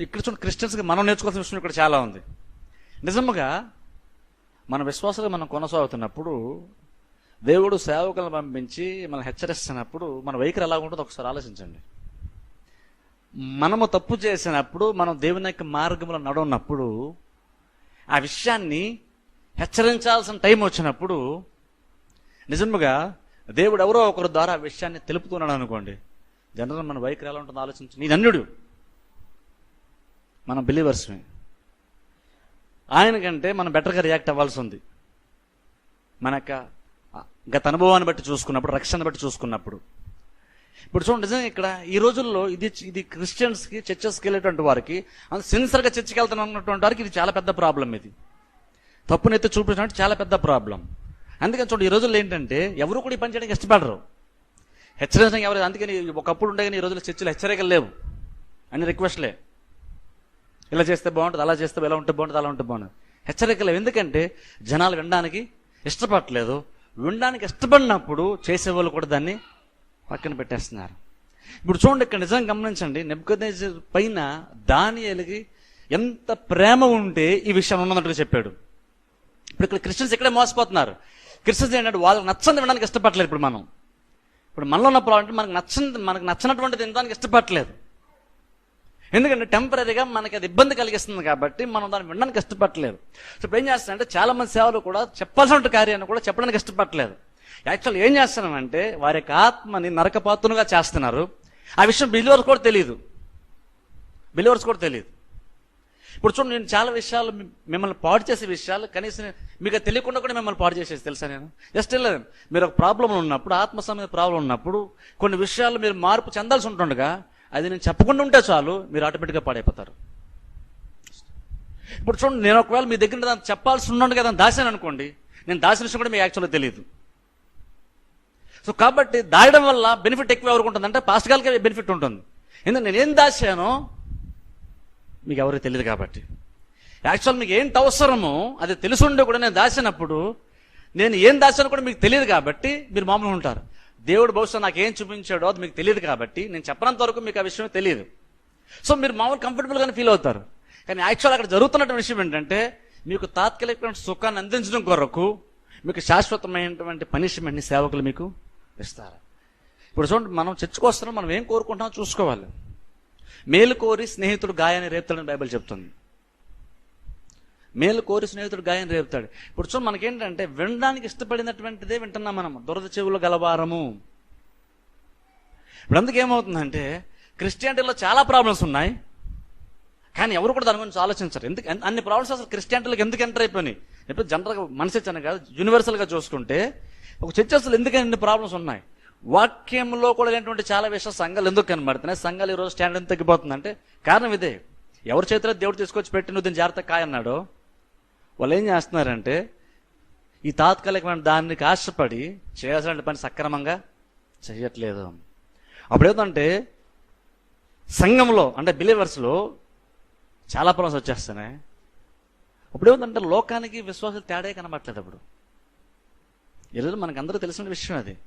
ఇక్కడ చూడండి క్రిస్టియన్స్కి మనం నేర్చుకోవాల్సిన విషయం ఇక్కడ చాలా ఉంది. నిజముగా మన విశ్వాసాలు మనం కొనసాగుతున్నప్పుడు దేవుడు సేవకులను పంపించి మనం హెచ్చరిస్తున్నప్పుడు మన వైఖరి ఎలా ఉంటుందో ఒకసారి ఆలోచించండి. మనము తప్పు చేసినప్పుడు మనం దేవుని యొక్క మార్గంలో నడవనప్పుడు ఆ విషయాన్ని హెచ్చరించాల్సిన టైం వచ్చినప్పుడు నిజముగా దేవుడు ఎవరో ఒకరి ద్వారా ఆ విషయాన్ని తెలుపుతున్నాడు అనుకోండి. జనరల్ మన వైఖరి ఎలా ఉంటుందో ఆలోచించు. నీ ధన్యుడు. మనం బిలీవర్స్మే ఆయనకంటే మనం బెటర్గా రియాక్ట్ అవ్వాల్సి ఉంది మన యొక్క గత అనుభవాన్ని బట్టి చూసుకున్నప్పుడు రక్షణ బట్టి చూసుకున్నప్పుడు. ఇప్పుడు చూడండి నిజంగా ఇక్కడ ఈ రోజుల్లో ఇది ఇది క్రిస్టియన్స్కి చర్చెస్కి వెళ్ళేటువంటి వారికి అంత సిన్సియర్గా చర్చికి వెళ్తున్నటువంటి వారికి ఇది చాలా పెద్ద ప్రాబ్లం ఇది. తప్పునైతే చూపించినట్టు చాలా పెద్ద ప్రాబ్లం అందుకని చూడండి ఈ రోజుల్లో ఏంటంటే ఎవరు కూడా ఈ పని చేయడానికి ఇష్టపడరు. హెచ్చరించడానికి ఎవరు అందుకని ఒకప్పుడు ఉండే కానీ ఈ రోజుల్లో చర్చలు హెచ్చరికలు లేవు. అన్ని రిక్వెస్ట్లే ఇలా చేస్తే బాగుంటుంది అలా చేస్తే ఎలా ఉంటే బాగుంటుంది అలా ఉంటే బాగుంటుంది. హెచ్చరికలు ఎందుకంటే జనాలు వినడానికి ఇష్టపడట్లేదు. వినడానికి ఇష్టపడినప్పుడు చేసేవాళ్ళు కూడా దాన్ని పక్కన పెట్టేస్తున్నారు. ఇప్పుడు చూడండి ఇక్కడ నిజంగా గమనించండి. నెబ్బుకనేజర్ పైన దానియలకి ఎంత ప్రేమ ఉంటే ఈ విషయం ఉన్నట్టుగా చెప్పాడు. ఇప్పుడు ఇక్కడ క్రిస్టియన్స్ ఇక్కడే మోసపోతున్నారు. క్రిస్టియన్స్ ఏంటంటే వాళ్ళకి నచ్చని వినడానికి ఇష్టపడలేదు ఇప్పుడు మనం. ఇప్పుడు మనలో ఉన్న ప్రాబ్లం అంటే మనకు నచ్చని మనకు నచ్చినటువంటిది తినడానికి ఇష్టపడలేదు ఎందుకంటే టెంపరీగా మనకి అది ఇబ్బంది కలిగిస్తుంది కాబట్టి మనం దాన్ని వినడానికి ఇష్టపడలేదు సో ఇప్పుడు ఏం చేస్తానంటే చాలా మంది సేవలు కూడా చెప్పాల్సిన కార్యాన్ని కూడా చెప్పడానికి ఇష్టపడలేదు యాక్చువల్ ఏం చేస్తున్నామంటే వారి యొక్క ఆత్మని నరకపాత్రులుగా చేస్తున్నారు. ఆ విషయం బిలివర్స్ కూడా తెలియదు బిలివర్స్ కూడా తెలియదు ఇప్పుడు చూడండి నేను చాలా విషయాలు మిమ్మల్ని పాడు చేసే విషయాలు కనీసం మీకు తెలియకుండా కూడా మిమ్మల్ని పాడు చేసేది తెలుసా నేను? జస్ట్ లేదు మీరు ఒక ప్రాబ్లం ఉన్నప్పుడు ఆత్మ సమయ ప్రాబ్లం ఉన్నప్పుడు కొన్ని విషయాలు మీరు మార్పు చెందాల్సి ఉంటుండగా అది నేను చెప్పకుండా ఉంటే చాలు మీరు ఆటోమేటిక్గా పాడైపోతారు. ఇప్పుడు చూడండి నేను ఒకవేళ మీ దగ్గర దాన్ని చెప్పాల్సి ఉన్నాను కదా దాసాను అనుకోండి నేను దాసిన విషయం కూడా మీకు యాక్చువల్గా తెలియదు. సో కాబట్టి దాయడం వల్ల బెనిఫిట్ ఎక్కువ ఎవరికి ఉంటుంది అంటే పాస్ట్ బెనిఫిట్ ఉంటుంది. ఎందుకంటే నేను ఏం దాచానో మీకు ఎవరికి తెలియదు కాబట్టి. యాక్చువల్ మీకు ఏంటి అవసరమో అది తెలుసుండే కూడా నేను దాచినప్పుడు నేను ఏం దాచానో కూడా మీకు తెలియదు కాబట్టి మీరు మామూలుగా ఉంటారు. దేవుడు బహుశా నాకు ఏం చూపించాడో అది మీకు తెలియదు కాబట్టి నేను చెప్పనంత వరకు మీకు ఆ విషయం తెలియదు. సో మీరు మామూలు కంఫర్టబుల్గానే ఫీల్ అవుతారు. కానీ యాక్చువల్ అక్కడ జరుగుతున్న విషయం ఏంటంటే మీకు తాత్కాలికమైన సుఖాన్ని అందించడం కొరకు మీకు శాశ్వతమైనటువంటి పనిష్మెంట్ని సేవకులు మీకు ఇస్తారు. ఇప్పుడు చూడండి మనం చర్చకు వస్తున్నాం మనం ఏం కోరుకుంటున్నామో చూసుకోవాలి. మేలు కోరి స్నేహితుడు గాయాన్ని రేపుతాడని బైబిల్ చెప్తుంది. మేలు కోరి స్నేహితుడు గాయం రేపుతాడు. ఇప్పుడు చూడండి మనకేంటంటే వినడానికి ఇష్టపడినటువంటిదే వింటున్నాం మనం దురద చెవులు గలవారము. ఇప్పుడు అందుకు ఏమవుతుందంటే క్రిస్టియానిటీలో చాలా ప్రాబ్లమ్స్ ఉన్నాయి. కానీ ఎవరు కూడా దాని గురించి ఆలోచించరు. ఎందుకు అన్ని ప్రాబ్లమ్స్ అసలు క్రిస్టియానిటీలకు ఎందుకు ఎంటర్ అయిపోయినాయి? ఇప్పుడు జనరల్గా మనసు ఇచ్చాను కాదు యూనివర్సల్గా చూసుకుంటే ఒక చర్చ అసలు ఎందుకు ఇన్ని ప్రాబ్లమ్స్ ఉన్నాయి? వాక్యంలో కూడా లేనటువంటి చాలా విషయాలు సంఘాలు ఎందుకు కనబడుతున్నాయి? సంఘాలు ఈరోజు స్టాండ్ ఎంత తగ్గిపోతుందంటే కారణం ఇదే. ఎవరి చేతిలో దేవుడు తీసుకొచ్చి పెట్టి నువ్వు దీన్ని జాగ్రత్త కాయన్నాడో వాళ్ళు ఏం చేస్తున్నారంటే ఈ తాత్కాలికమైన దానికి ఆశపడి చేయాల్సిన పని సక్రమంగా చేయట్లేదు. అప్పుడు ఏదంటే సంఘంలో అంటే బిలీవర్స్లో చాలా ప్రాబ్లమ్స్ వచ్చేస్తున్నాయి. అప్పుడు లోకానికి విశ్వాసాలు తేడా కనబడట్లేదు అప్పుడు. ఈరోజు మనకు అందరూ తెలిసిన విషయం అది.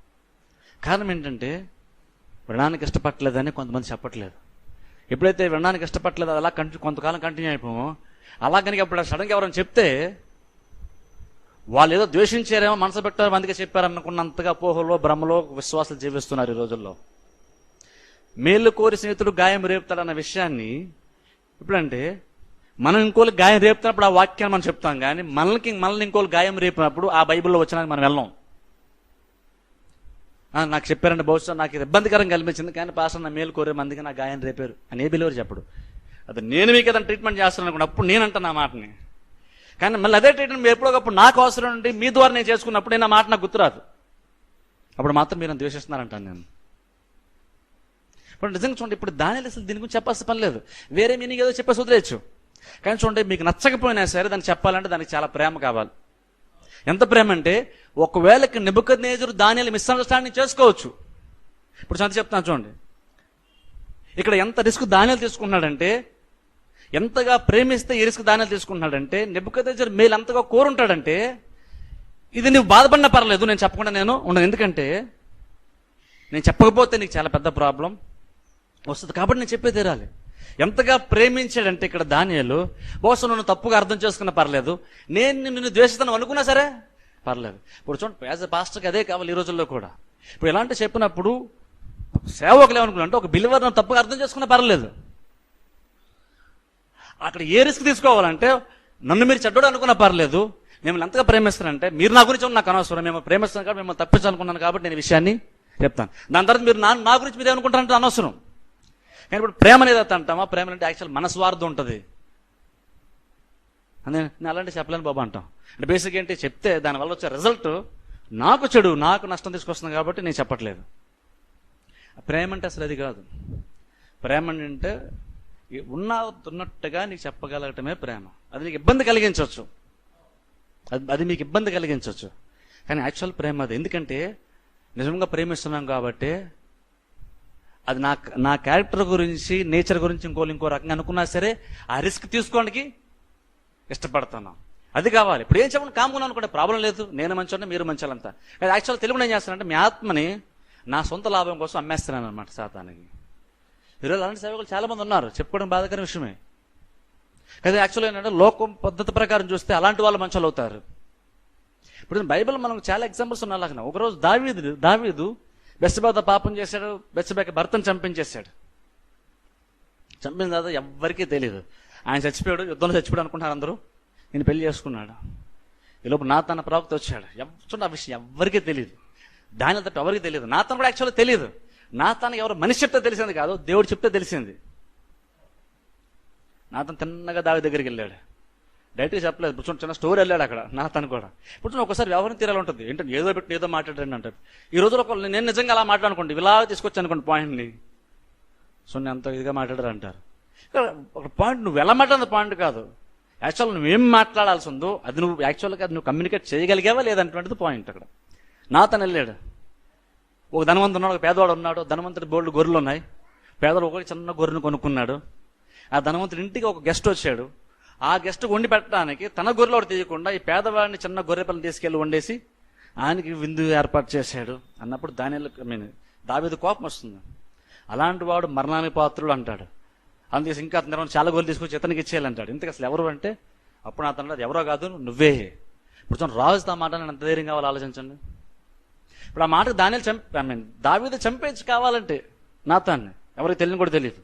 కారణం ఏంటంటే వినడానికి ఇష్టపడలేదని కొంతమంది చెప్పట్లేదు. ఎప్పుడైతే వినడానికి ఇష్టపడలేదు అలా కంటి కొంతకాలం కంటిన్యూ అయిపోమో అలా కనుక అప్పుడు సడన్గా ఎవరైనా చెప్తే వాళ్ళు ఏదో ద్వేషించారేమో మనసు పెట్టారు అందుకే చెప్పారనుకున్నంతగా పోహలో భ్రమలో విశ్వాసాలు జీవిస్తున్నారు ఈ రోజుల్లో. మేలు కోరి స్నేహితుడు గాయం రేపుతాడన్న విషయాన్ని ఇప్పుడంటే మనం ఇంకోళ్ళు గాయం రేపుతున్నప్పుడు ఆ వాక్యాన్ని మనం చెప్తాం కానీ మనకి మనల్ని ఇంకోళ్ళు గాయం రేపినప్పుడు ఆ బైబిల్లో వచ్చినాక మనం వెళ్ళాం. నాకు చెప్పారంటే బహుశా నాకు ఇది ఇబ్బందికరంగా కనిపించింది కానీ పాస్టర్ నా మేలు కోరే మందికి నా గాయం రేపారు. అని ఏ బిలీవర్ చెప్పడు. అది నేను మీకు ఏదైనా ట్రీట్మెంట్ చేస్తాను అనుకున్న అప్పుడు నేను అంటాను ఆ మాటని. కానీ మళ్ళీ అదే ట్రీట్మెంట్ ఎప్పుడోకప్పుడు ఎప్పుడో నాకు అవసరం ఉండి మీ ద్వారా నేను చేసుకున్నప్పుడు నేను ఆ మాట నాకు గుర్తురాదు. అప్పుడు మాత్రం మీరు ద్వేషిస్తున్నారంటాను నేను. ఇప్పుడు నిజంగా చూడండి ఇప్పుడు దాని అసలు దీని గురించి చెప్పాల్సిన పని లేదు. వేరే మీనింగ్ ఏదో చెప్పేసి వదిలేయచ్చు. కానీ చూడండి మీకు నచ్చకపోయినా సరే దాన్ని చెప్పాలంటే దానికి చాలా ప్రేమ కావాలి. ఎంత ప్రేమ అంటే ఒకవేళకి నిబుక నేజరు దానిని మిస్అండర్స్టాండింగ్ చేసుకోవచ్చు. ఇప్పుడు సంత చెప్తాను చూడండి. ఇక్కడ ఎంత రిస్క్ దానిలు తీసుకున్నాడంటే ఎంతగా ప్రేమిస్తే ఈ దానాలు తీసుకుంటున్నాడంటే నెబుకద్ మేలు ఎంతగా కోరుంటాడంటే ఇది నువ్వు బాధపడినా పర్లేదు నేను చెప్పకుండా నేను ఉండను. ఎందుకంటే నేను చెప్పకపోతే నీకు చాలా పెద్ద ప్రాబ్లం వస్తుంది. కాబట్టి నేను చెప్పే తీరాలి. ఎంతగా ప్రేమించాడంటే ఇక్కడ దానియాలు బహుశా నువ్వు తప్పుగా అర్థం చేసుకున్న పర్లేదు. నేను నిన్ను ద్వేషిస్తాను అనుకున్నా సరే పర్లేదు. ఇప్పుడు చూడండి యాజ్ ఎ పాస్టర్కి అదే కావాలి ఈ రోజుల్లో కూడా. ఇప్పుడు ఇలాంటి చెప్పినప్పుడు సేవకులు ఏమనుకున్నా అంటే ఒక బిలివర్ నన్ను తప్పుగా అర్థం చేసుకున్నా పర్లేదు. అక్కడ ఏ రిస్క్ తీసుకోవాలంటే నన్ను మీరు చెడ్డోడు అనుకున్నా పర్లేదు మిమ్మల్ని ఎంతగా ప్రేమిస్తారంటే మీరు నా గురించి నాకు అనవసరం మేము ప్రేమిస్తాను కాబట్టి మిమ్మల్ని తప్పించాలనుకున్నాను కాబట్టి నేను విషయాన్ని చెప్తాను. దాని తర్వాత మీరు నా నా గురించి మీరు ఏమనుకుంటారంటే అనవసరం. కానీ ఇప్పుడు ప్రేమ అనేది అంటామా? ప్రేమ అంటే యాక్చువల్ మనస్వార్థం ఉంటుంది. అదే నేను అలాంటి చెప్పలేను బాబు అంటాం. అంటే బేసిక్ ఏంటి చెప్తే దానివల్ల వచ్చే రిజల్ట్ నాకు చెడు నాకు నష్టం తీసుకొస్తుంది కాబట్టి నేను చెప్పట్లేదు. ప్రేమ అంటే అసలు అది కాదు. ప్రేమ అంటే ఉన్న తున్నట్టుగా నీకు చెప్పగలగటమే ప్రేమ. అది నీకు ఇబ్బంది కలిగించవచ్చు. అది అది మీకు ఇబ్బంది కలిగించవచ్చు. కానీ యాక్చువల్ ప్రేమ అది. ఎందుకంటే నిజంగా ప్రేమిస్తున్నాం కాబట్టి అది నా నా క్యారెక్టర్ గురించి నేచర్ గురించి ఇంకో ఇంకో రకంగా అనుకున్నా సరే ఆ రిస్క్ తీసుకోవడానికి ఇష్టపడుతున్నాం అది కావాలి. ఇప్పుడు ఏం చెప్పండి కాముకున్నాను అనుకుంటే ప్రాబ్లం లేదు. నేను మంచి మీరు మంచి అంతా యాక్చువల్ తెలుగు ఏం చేస్తానంటే మీ ఆత్మని నా సొంత లాభం కోసం అమ్మేస్తున్నాను అనమాట శాతానికి ఈరోజు అలాంటి సేవకులు చాలా మంది ఉన్నారు. చెప్పుకోవడం బాధకర విషయమే. కదా యాక్చువల్గా ఏంటంటే లోకం పద్ధతి ప్రకారం చూస్తే అలాంటి వాళ్ళు మంచోళ్ళు అవుతారు. ఇప్పుడు బైబిల్ మనకు చాలా ఎగ్జాంపుల్స్ ఉన్నాయి అలాగే ఒకరోజు దావీదు దావీదు బెస్సబేత పాపం చేశాడు బెస్సబేక భర్తను చంపించేశాడు. చంపిన తర్వాత ఎవ్వరికీ తెలియదు ఆయన చచ్చిపోయాడు యుద్ధంలో చచ్చిపోయాడు అనుకుంటున్నారు అందరూ. నేను పెళ్ళి చేసుకున్నాడు. ఈలోపు నా తన ప్రవక్త వచ్చాడు. చూడండి ఆ విషయం ఎవ్వరికీ తెలియదు దాని తప్ప ఎవరికి తెలియదు నా తన కూడా యాక్చువల్గా తెలియదు నా తనకి ఎవరు మనిషి చెప్తే తెలిసింది కాదు దేవుడు చెప్తే తెలిసింది. నా తను తిన్నగా దావి దగ్గరికి వెళ్ళాడు. డైరెక్ట్గా చెప్పలేదు ఇప్పుడు చిన్న స్టోర్ వెళ్ళాడు అక్కడ నా తను కూడా ఇప్పుడు ఒకసారి వ్యవహారం తీరాలి ఉంటుంది. ఏంటంటే ఏదో పెట్టి ఏదో మాట్లాడండి అంటారు ఈ రోజులో ఒక నేను నిజంగా అలా మాట్లాడుకోండి ఇలా తీసుకొచ్చి అనుకోండి పాయింట్ని. సో నేను అంత ఇదిగా మాట్లాడారు అంటారు. ఒక పాయింట్ నువ్వు ఎలా మాట్లాడిన పాయింట్ కాదు. యాక్చువల్ నువ్వేం మాట్లాడాల్సి ఉందో అది నువ్వు యాక్చువల్గా అది నువ్వు కమ్యూనికేట్ చేయగలిగావా లేదంటువంటిది పాయింట్ అక్కడ. నా తను వెళ్ళాడు. ఒక ధనవంతుడు ఉన్నాడు ఒక పేదవాడు ఉన్నాడు ధనవంతుడి బోర్డు గొర్రెలు ఉన్నాయి. పేదవాడు ఒకటి చిన్న గొర్రెను కొనుక్కున్నాడు. ఆ ధనవంతుడి ఇంటికి ఒక గెస్ట్ వచ్చాడు. ఆ గెస్ట్ వండి పెట్టడానికి తన గొర్రెలు ఒకటి తీయకుండా ఈ పేదవాడిని చిన్న గొర్రె పిల్లని తీసుకెళ్ళి వండేసి ఆయనకి విందు ఏర్పాటు చేశాడు. అన్నప్పుడు దాని ఐ మీన్ దావేది కోపం వస్తుంది. అలాంటి వాడు మరణామి పాత్రుడు అంటాడు. అందుకే ఇంకా అతను చాలా గొర్రెలు తీసుకొచ్చి ఇతనికి ఇచ్చేయాలంటాడు ఇంతకు అసలు ఎవరు అంటే అప్పుడు అతను అది ఎవరో కాదు నువ్వే. ఇప్పుడు చూడండి రాజు తా మాట నేను ఎంత ధైర్యం కావాలి ఆలోచించండి? ఇప్పుడు ఆ మాటకు దానిని చంపి ఐ మీన్ దావీద చంపేసి కావాలంటే నాతాన్ని. ఎవరికి తెలియని కూడా తెలియదు.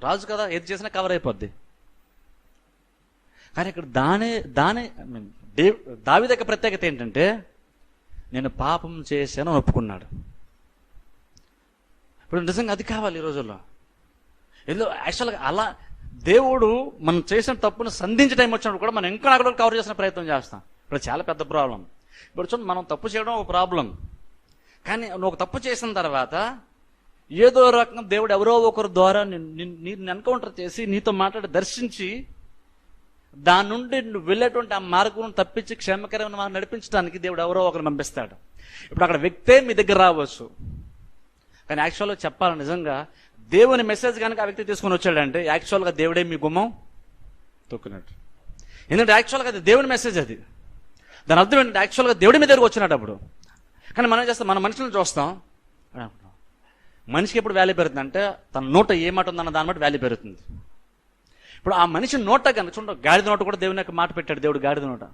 రాజు కదా ఏది చేసినా కవర్ అయిపోద్ది. కానీ ఇక్కడ దానే దానే ఐ మీన్ డే దావీద యొక్క ప్రత్యేకత ఏంటంటే నేను పాపం చేశాను ఒప్పుకున్నాడు. ఇప్పుడు నిజంగా అది కావాలి ఈ రోజుల్లో. ఏదో యాక్చువల్గా అలా దేవుడు మనం చేసిన తప్పును సంధించే టైం వచ్చినప్పుడు కూడా మనం ఇంకా అక్కడ కవర్ చేసిన ప్రయత్నం చేస్తాం. ఇప్పుడు చాలా పెద్ద ప్రాబ్లం ఇప్పుడు చూడండి మనం తప్పు చేయడం ఒక ప్రాబ్లం కానీ నువ్వు ఒక తప్పు చేసిన తర్వాత ఏదో రకంగా దేవుడు ఎవరో ఒకరి ద్వారా నేను ఎన్కౌంటర్ చేసి నీతో మాట్లాడి దర్శించి దాని నుండి నువ్వు వెళ్ళేటువంటి ఆ మార్గం తప్పించి క్షేమకరమైన మార్గం నడిపించడానికి దేవుడు ఎవరో ఒకరు పంపిస్తాడు. ఇప్పుడు అక్కడ వ్యక్తే మీ దగ్గర రావచ్చు. కానీ యాక్చువల్గా చెప్పాలి నిజంగా దేవుని మెసేజ్ కనుక ఆ వ్యక్తి తీసుకొని వచ్చాడంటే యాక్చువల్గా దేవుడే మీ గుమ్మం తొక్కినట్టు. ఎందుకంటే యాక్చువల్గా అది దేవుని మెసేజ్ అది. దాని అర్థం ఏంటంటే యాక్చువల్గా దేవుడి మీద దగ్గరకు వచ్చినట్టు అప్పుడు. కానీ మనం ఏం చేస్తాం? మన మనుషులను చూస్తాం. మనిషికి ఎప్పుడు వాల్యూ పెరుగుతుంది అంటే తన నోట ఏ మాట ఉందన్న దాన్ని బట్టి వాల్యూ పెరుగుతుంది. ఇప్పుడు ఆ మనిషి నోట కనుక చూడ గాడిద నోట కూడా దేవుని యొక్క మాట పెట్టాడు దేవుడు గాడిద నోట.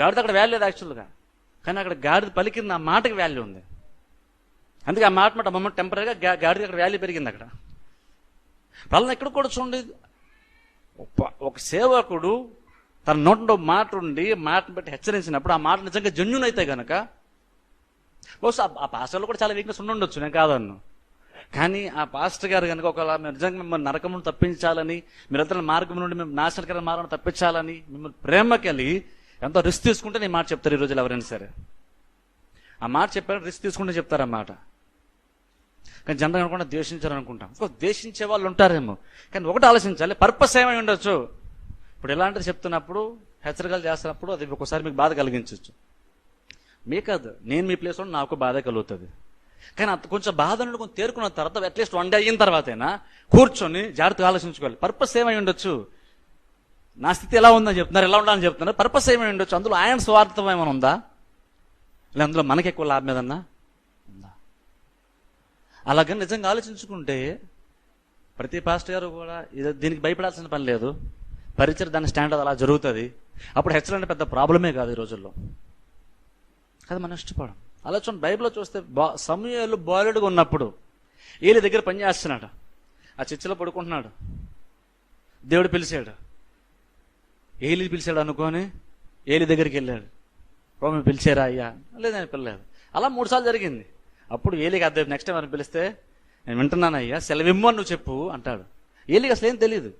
గాడిద అక్కడ వాల్యూ లేదు యాక్చువల్గా కానీ అక్కడ గాడిద పలికింది ఆ మాటకి వాల్యూ ఉంది. అందుకే ఆ మాట మాట మమ్మల్ని టెంపరీగా గాడిద అక్కడ వాల్యూ పెరిగింది అక్కడ. వాళ్ళని ఎక్కడ కూడా చూడండి ఒక సేవకుడు తన నోట్లో మాట ఉండి మాటను బట్టి హెచ్చరించినప్పుడు ఆ మాట నిజంగా జన్యున్ అయితే గనక బహుశా ఆ పాస్టర్లో కూడా చాలా వీక్నెస్ ఉండొచ్చు నేను కాదన్ను. కానీ ఆ పాస్టర్ గారు కనుక ఒకవేళ మేము నిజంగా మిమ్మల్ని నరకమును తప్పించాలని మీరందరి మార్గం నుండి మేము నాశనకర మార్గం తప్పించాలని మిమ్మల్ని ప్రేమకెళ్ళి ఎంతో రిస్క్ తీసుకుంటే నేను మాట చెప్తారు ఈ రోజులు ఎవరైనా సరే. ఆ మాట చెప్పారు రిస్క్ తీసుకుంటే చెప్తారన్నమాట కానీ జనరల్ అనుకుంటా ద్వేషించారు అనుకుంటాం ద్వేషించే వాళ్ళు ఉంటారేమో. కానీ ఒకటి ఆలోచించాలి పర్పస్ ఏమై ఉండొచ్చు? ఇప్పుడు ఎలాంటిది చెప్తున్నప్పుడు హెచ్చరికలు చేస్తున్నప్పుడు అది ఒకసారి మీకు బాధ కలిగించవచ్చు. మీ కాదు నేను మీ ప్లేస్లో నాకు బాధ కలుగుతుంది. కానీ అంత కొంచెం బాధ నుండి కొంచెం తేరుకున్న తర్వాత అట్లీస్ట్ వన్ డే అయిన తర్వాతైనా కూర్చొని జాగ్రత్తగా ఆలోచించుకోవాలి. పర్పస్ ఏమై ఉండొచ్చు? నా స్థితి ఎలా ఉందని చెప్తున్నారు ఎలా ఉండాలని చెప్తున్నారు? పర్పస్ ఏమై ఉండొచ్చు? అందులో ఆయన స్వార్థం ఏమైనా ఉందా? లేదా అందులో మనకి ఎక్కువ లాభం ఏదన్నా ఉందా? అలాగని నిజంగా ఆలోచించుకుంటే ప్రతి పాస్టర్ గారు కూడా ఇది దీనికి భయపడాల్సిన పని లేదు. పరిచయం దాని స్టాండర్డ్ అలా జరుగుతుంది. అప్పుడు హెచ్చరంటే పెద్ద ప్రాబ్లమే కాదు ఈ రోజుల్లో. అది మనం ఇష్టపడం. అలా చూడండి బైబిల్లో చూస్తే బా సమయాలు బాలుడుగా ఉన్నప్పుడు ఏలి దగ్గర పని చేస్తున్నాడు. ఆ చర్చిలో పడుకుంటున్నాడు. దేవుడు పిలిచాడు. ఏలి పిలిచాడు అనుకొని ఏలి దగ్గరికి వెళ్ళాడు. రోమి పిలిచారా అయ్యా? లేదని పిల్లలేదు అలా మూడు సార్లు జరిగింది. అప్పుడు ఏలికి అద్దె నెక్స్ట్ టైం అని పిలిస్తే నేను వింటున్నాను అయ్యా. సెలవిమ్ము అని నువ్వు చెప్పు అంటాడు. ఏలికి అసలు ఏం తెలియదు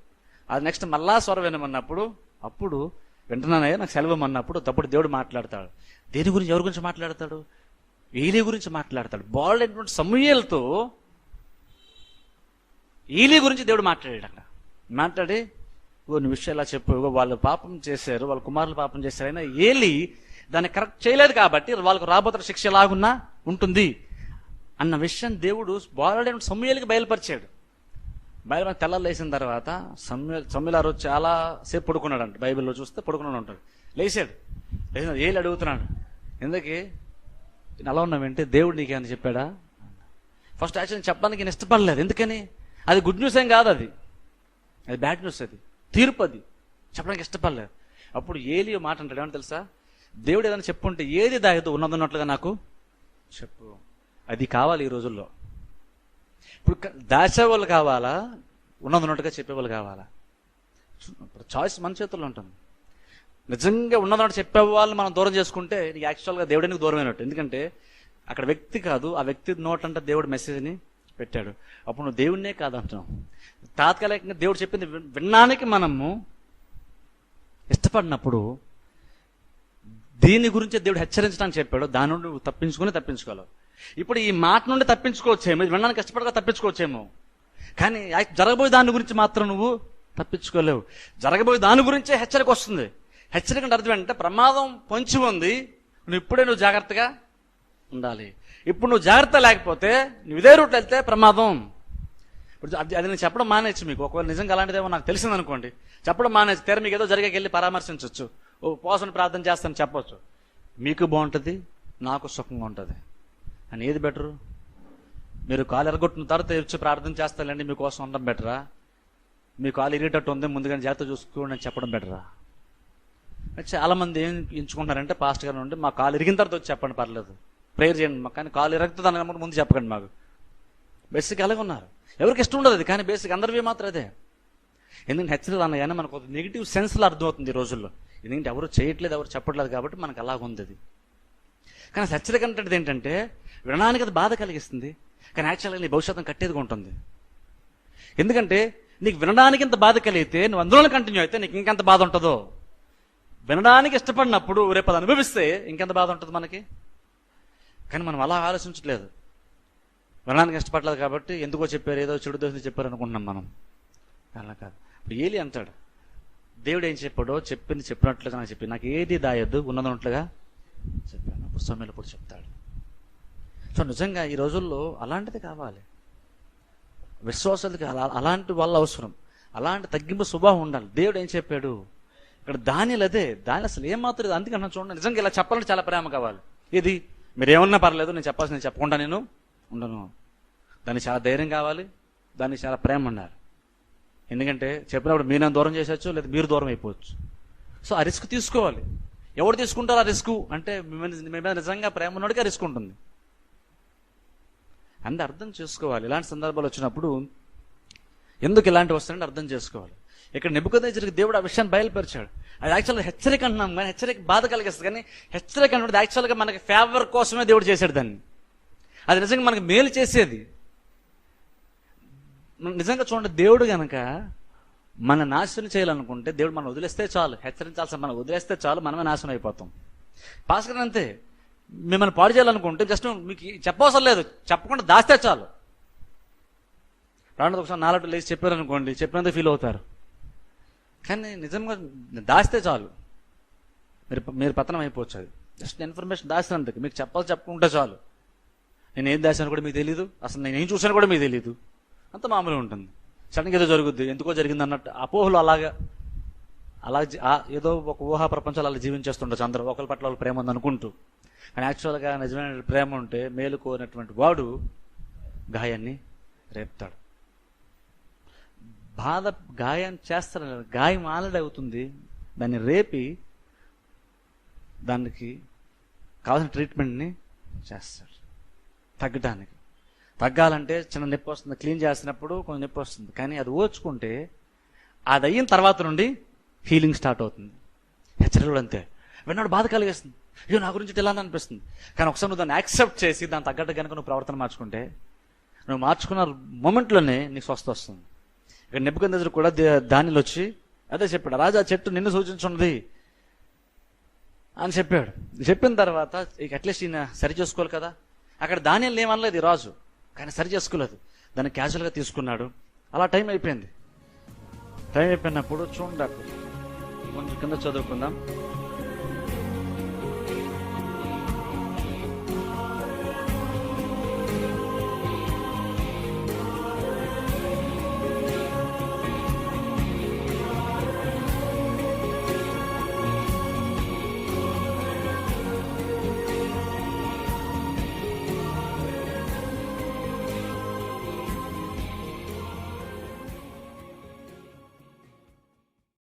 అది నెక్స్ట్ మళ్ళా స్వరం వినమన్నప్పుడు అప్పుడు వింటున్నానయ్యా నాకు సెలవిమ్మన్నప్పుడు తప్పుడు దేవుడు మాట్లాడతాడు. దేని గురించి ఎవరి గురించి మాట్లాడతాడు? ఏలి గురించి మాట్లాడతాడు. బాల్డ్ అయినటువంటి సమూహలతో ఈలీ గురించి దేవుడు మాట్లాడాడు అక్కడ. మాట్లాడి ఓ నువ్వు విషయం ఇలా చెప్పు. వాళ్ళు పాపం చేశారు. వాళ్ళ కుమారులు పాపం చేశారు. అయినా ఏలి దాన్ని కరెక్ట్ చేయలేదు కాబట్టి వాళ్ళకు రాబోతున్న శిక్ష ఎలాగున్నా ఉంటుంది. అన్న విషయం దేవుడు బాలుడైన సమయాలకి బయలుపరిచాడు. బయలు తెల్లలు లేచిన తర్వాత సమ్మె సమ్యుల రోజు చాలా సేపు పడుకున్నాడు అంట బైబిల్లో చూస్తే పడుకున్నాడు ఉంటాడు లేచాడు. లేచిన ఏళ్ళు అడుగుతున్నాడు? ఎందుకే? నేను అలా ఉన్నావంటే? దేవుడు నీకేమని చెప్పాడా? ఫస్ట్ యాక్చువల్లీ చెప్పడానికి నేను ఇష్టపడలేదు. ఎందుకని? అది గుడ్ న్యూస్ ఏం కాదు అది. అది బ్యాడ్ న్యూస్ అది. తీర్పు అది. చెప్పడానికి ఇష్టపడలేదు. అప్పుడు ఏలి మాట అంటాడు. ఏమని తెలుసా? దేవుడు ఏదైనా చెప్పుంటే ఏది దాయదు ఉన్నదన్నట్లుగా నాకు చెప్పు. అది కావాలి ఈ రోజుల్లో. ఇప్పుడు దాచేవాళ్ళు కావాలా? ఉన్నది ఉన్నట్టుగా చెప్పేవాళ్ళు కావాలా? ఇప్పుడు చాయిస్ మన చేతుల్లో ఉంటుంది. నిజంగా ఉన్నదన్నట్టు చెప్పే వాళ్ళు మనం దూరం చేసుకుంటే నీకు యాక్చువల్గా దేవుడికి దూరం అయినట్టు? ఎందుకంటే అక్కడ వ్యక్తి కాదు ఆ వ్యక్తి నోటంటే దేవుడు మెసేజ్ని పెట్టాడు. అప్పుడు నువ్వు దేవుడినే కాదంటున్నావు. తాత్కాలికంగా దేవుడు చెప్పింది వినడానికి మనము ఇష్టపడినప్పుడు దీని గురించి దేవుడు హెచ్చరించడానికి చెప్పాడు. దాని నుండి తప్పించుకుని తప్పించుకోవాలి ఇప్పుడు ఈ మాట నుండి తప్పించుకోవచ్చేమో ఇది వినడానికి కష్టపడగా తప్పించుకోవచ్చేమో. కానీ జరగబోయే దాని గురించి మాత్రం నువ్వు తప్పించుకోలేవు. జరగబోయే దాని గురించే హెచ్చరిక వస్తుంది. హెచ్చరిక అంటే అర్థం ఏంటంటే ప్రమాదం పొంచి ఉంది నువ్వు ఇప్పుడే నువ్వు జాగ్రత్తగా ఉండాలి. ఇప్పుడు నువ్వు జాగ్రత్త లేకపోతే నువ్వు ఇదే రూట్లో వెళ్తే ప్రమాదం. ఇప్పుడు అది అది నేను చెప్పడం మానేచ్చు మీకు. ఒకవేళ నిజంగా అలాంటిదేమో నాకు తెలిసింది అనుకోండి చెప్పడం మానేచ్చు తెర మీకు ఏదో జరిగే వెళ్ళి పరామర్శించవచ్చు ఓ పోసని ప్రార్థన చేస్తాను చెప్పవచ్చు మీకు బాగుంటుంది నాకు సుఖంగా ఉంటుంది. అని ఏది బెటరు? మీరు కాలు ఎరగొట్టిన తర్వాత వచ్చి ప్రార్థన చేస్తానండి మీకోసం ఉండడం బెటరా? మీ కాలు ఇరిగేటట్టు ఉంది ముందుగానే జాగ్రత్త చూసుకోండి అని చెప్పడం బెటరా? చాలామంది ఏం ఎంచుకుంటారంటే పాస్ట్ గారు నుండి మా కాలు ఇరిగిన తర్వాత వచ్చి చెప్పండి పర్లేదు. ప్రేయర్ చేయండి మాకు కానీ కాలు ఇరుగుతుంది అన్నప్పుడు ముందు చెప్పకండి మాకు. బేసిక్ అలాగే ఉన్నారు? ఎవరికి ఇష్టం ఉండదు అది కానీ బేసిక్ అందరివి మాత్రం అదే. ఎందుకంటే హెచ్చరిక అనగానే మనకు ఒక నెగిటివ్ సెన్స్లో అర్థమవుతుంది ఈ రోజుల్లో. ఎందుకంటే ఎవరు చేయట్లేదు ఎవరు చెప్పట్లేదు కాబట్టి మనకు అలాగ ఉంది అది. కానీ హెచ్చరిక అంటే ఏంటంటే వినడానికి అది బాధ కలిగిస్తుంది. కానీ యాక్చువల్గా నీ భవిష్యత్తును కట్టేదిగా ఉంటుంది. ఎందుకంటే నీకు వినడానికి ఇంత బాధ కలిగితే నువ్వు అందులోనే కంటిన్యూ అయితే నీకు ఇంకెంత బాధ ఉంటుందో? వినడానికి ఇష్టపడినప్పుడు రేపు అది అనుభవిస్తే ఇంకెంత బాధ ఉంటుంది మనకి? కానీ మనం అలా ఆలోచించట్లేదు. వినడానికి ఇష్టపడలేదు కాబట్టి ఎందుకో చెప్పారు ఏదో చెడు దోషం చెప్పారు అనుకుంటున్నాం మనం. అలా కాదు. ఇప్పుడు ఏలి అంటాడు దేవుడు ఏం చెప్పాడో చెప్పింది చెప్పినట్లుగా నాకు చెప్పి నాకు ఏది దాయొద్దు ఉన్నదన్నట్లుగా చెప్పాను అప్పుడు సమయంలో చెప్తాడు. సో నిజంగా ఈ రోజుల్లో అలాంటిది కావాలి. విశ్వాసాలకి అలా అలాంటి వాళ్ళ అవసరం. అలాంటి తగ్గింపు స్వభావం ఉండాలి. దేవుడు ఏం చెప్పాడు? ఇక్కడ దానిలు అదే దాని అసలు ఏమాత్రం లేదు. అందుకే అన్న చూడండి. నిజంగా ఇలా చెప్పాలంటే చాలా ప్రేమ కావాలి. ఇది మీరు ఏమన్నా పర్లేదు నేను చెప్పాల్సింది నేను చెప్పకుండా నేను ఉండను. దానికి చాలా ధైర్యం కావాలి. దానికి చాలా ప్రేమ ఉండాలి. ఎందుకంటే చెప్పినప్పుడు మీరు నన్ను దూరం చేసొచ్చు లేదా మీరు దూరం అయిపోవచ్చు. సో ఆ రిస్క్ తీసుకోవాలి. ఎవరు తీసుకుంటారు ఆ రిస్క్? అంటే మీ మీద నిజంగా ప్రేమ ఉన్నోడికి ఆ రిస్క్ ఉంటుంది. అంత అర్థం చేసుకోవాలి. ఇలాంటి సందర్భాలు వచ్చినప్పుడు ఎందుకు ఇలాంటివి వస్తాయని అర్థం చేసుకోవాలి. ఇక్కడ నెబ్బుకదేజరికి దేవుడు ఆ విషయాన్ని బయలుపరిచాడు. అది యాక్చువల్గా హెచ్చరిక అంటున్నాం కానీ హెచ్చరిక బాధ కలిగిస్తుంది కానీ హెచ్చరిక అంటే యాక్చువల్గా మనకి ఫేవర్ కోసమే దేవుడు చేశాడు దాన్ని. అది నిజంగా మనకి మేలు చేసేది. నిజంగా చూడండి దేవుడు గనక మన నాశనం చేయాలనుకుంటే దేవుడు మనం వదిలేస్తే చాలు. హెచ్చరించాల్సిన మనం వదిలేస్తే చాలు. మనమే నాశనం అయిపోతాం. పాస్కర్ అంతే. మిమ్మల్ని పాడు చేయాలనుకుంటే జస్ట్ మీకు చెప్పవసరం లేదు. చెప్పకుండా దాస్తే చాలు. రాను ఒకసారి నాలుగు లేచి చెప్పారనుకోండి చెప్పినంత ఫీల్ అవుతారు. కానీ నిజంగా దాస్తే చాలు. మీరు మీరు పతనం అయిపోవచ్చు అది. జస్ట్ ఇన్ఫర్మేషన్ దాసినందుకు. మీకు చెప్పాలి చెప్పకుంటే చాలు. నేను ఏం దాచాను కూడా మీకు తెలియదు అసలు నేను ఏం చూసాను కూడా మీకు తెలియదు అంత మామూలు ఉంటుంది. సడన్గా ఏదో జరుగుద్ది ఎందుకో జరిగింది అన్నట్టు అపోహలు అలాగా అలా ఏదో ఒక ఊహా ప్రపంచాలు అలా జీవించేస్తుండొచ్చు అందరూ. ఒకరి పట్ల వాళ్ళు ప్రేమ ఉంది అనుకుంటూ కానీ యాక్చువల్గా నిజమైన ప్రేమ ఉంటే మేలు కోరినటువంటి వాడు గాయాన్ని రేపుతాడు. బాధ గాయం చేస్తారు? గాయం ఆల్రెడీ అవుతుంది. దాన్ని రేపి దానికి కావాల్సిన ట్రీట్మెంట్ని చేస్తాడు. తగ్గడానికి తగ్గాలంటే చిన్న నొప్పి వస్తుంది. క్లీన్ చేసినప్పుడు కొంచెం నొప్పి వస్తుంది. కానీ అది ఓర్చుకుంటే అది అయిన తర్వాత నుండి హీలింగ్ స్టార్ట్ అవుతుంది. హెచ్చరికలు అంతే. విన్నాడు? బాధ కలిగేస్తుంది. అయ్యో నా గురించి ఇలా అనిపిస్తుంది. కానీ ఒకసారి నువ్వు దాన్ని యాక్సెప్ట్ చేసి దాని తగ్గట్టు కనుక నువ్వు ప్రవర్తన మార్చుకుంటే నువ్వు మార్చుకున్న మొమెంట్లోనే నీకు స్వస్థ వస్తుంది. ఇక్కడ నెప్పుకొందరు కూడా దానిలో వచ్చి అదే చెప్పాడు రాజా చెట్టు నిన్ను సూచించున్నది అని చెప్పాడు. చెప్పిన తర్వాత ఇక అట్లీస్ట్ ఈయన సరి చేసుకోవాలి కదా. అక్కడ ధాన్యం ఏమనలేదు ఈ రాజు. కానీ సరి చేసుకోలేదు. దాన్ని క్యాజువల్గా తీసుకున్నాడు. అలా టైం అయిపోయింది. టైం అయిపోయినప్పుడు చూడండి కొంచెం కింద చదువుకుందాం.